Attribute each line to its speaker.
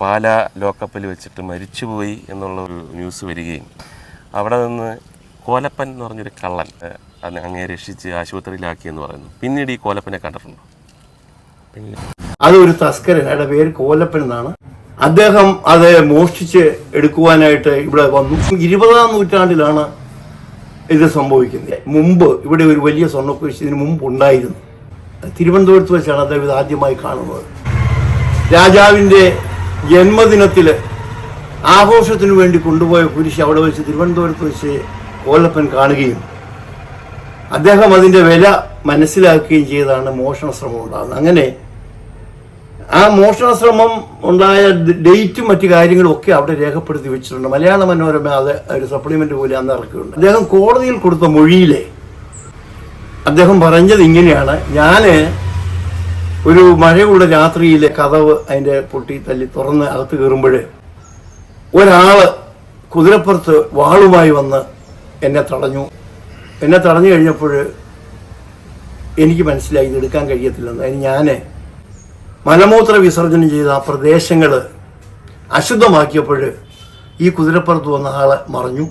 Speaker 1: പാല ലോക്കപ്പിൽ വെച്ചിട്ട് മരിച്ചുപോയി എന്നുള്ള ഒരു ന്യൂസ് വരികയും അവിടെ നിന്ന് കോലപ്പൻ എന്ന് പറഞ്ഞൊരു കള്ളൻ അങ്ങേ രക്ഷിച്ച് ആശുപത്രിയിലാക്കി എന്ന് പറയുന്നു. പിന്നീട് ഈ കോലപ്പനെ കണ്ടിട്ടുണ്ടോ? പിന്നെ.
Speaker 2: അതൊരു തസ്കരൻ. അയാളുടെ പേര് കോലപ്പൻ എന്നാണ്. അദ്ദേഹം അത് മോഷ്ടിച്ച് എടുക്കുവാനായിട്ട് ഇവിടെ വന്നു. ഇരുപതാം നൂറ്റാണ്ടിലാണ് ഇത് സംഭവിക്കുന്നത്. മുമ്പ് ഇവിടെ ഒരു വലിയ സ്വർണക്കുരിശ് ഇതിന് മുമ്പ് ഉണ്ടായിരുന്നു. തിരുവനന്തപുരത്ത് വെച്ചാണ് അദ്ദേഹം ഇത് ആദ്യമായി കാണുന്നത്. രാജാവിന്റെ ജന്മദിനത്തിൽ ആഘോഷത്തിന് വേണ്ടി കൊണ്ടുപോയ കുരിശ് അവിടെ വെച്ച് തിരുവനന്തപുരത്ത് വെച്ച് കോലപ്പൻ കാണുകയും അദ്ദേഹം അതിന്റെ വില മനസ്സിലാക്കുകയും ചെയ്താണ് മോഷണശ്രമം ഉണ്ടാകുന്നത്. അങ്ങനെ ആ മോഷണശ്രമം ഉണ്ടായ ഡേറ്റും മറ്റു കാര്യങ്ങളും ഒക്കെ അവിടെ രേഖപ്പെടുത്തി വെച്ചിട്ടുണ്ട്. മലയാള മനോരമ അത് ഒരു സപ്ലിമെന്റ് പോലെ അന്ന് ഇറക്കിയിട്ടുണ്ട്. അദ്ദേഹം കോടതിയിൽ കൊടുത്ത മൊഴിയിലെ അദ്ദേഹം പറഞ്ഞത് ഇങ്ങനെയാണ്. ഞാൻ ഒരു മഴയുള്ള രാത്രിയിലെ കഥവ് അതിന്റെ പൊട്ടി തല്ലി തുറന്ന് അകത്ത് കയറുമ്പോൾ ഒരാൾ കുതിരപ്പുറത്ത് വാളുമായി വന്ന് എന്നെ തടഞ്ഞു. എന്നെ തടഞ്ഞു കഴിഞ്ഞപ്പോൾ എനിക്ക് മനസ്സിലായി ഇത് എടുക്കാൻ കഴിയത്തില്ലെന്ന്. അതിന് ഞാൻ മലമൂത്ര വിസർജനം ചെയ്ത ആ പ്രദേശങ്ങൾ അശുദ്ധമാക്കിയപ്പോൾ ഈ കുതിരപ്പുറത്ത് വന്ന ആളെ മറഞ്ഞു.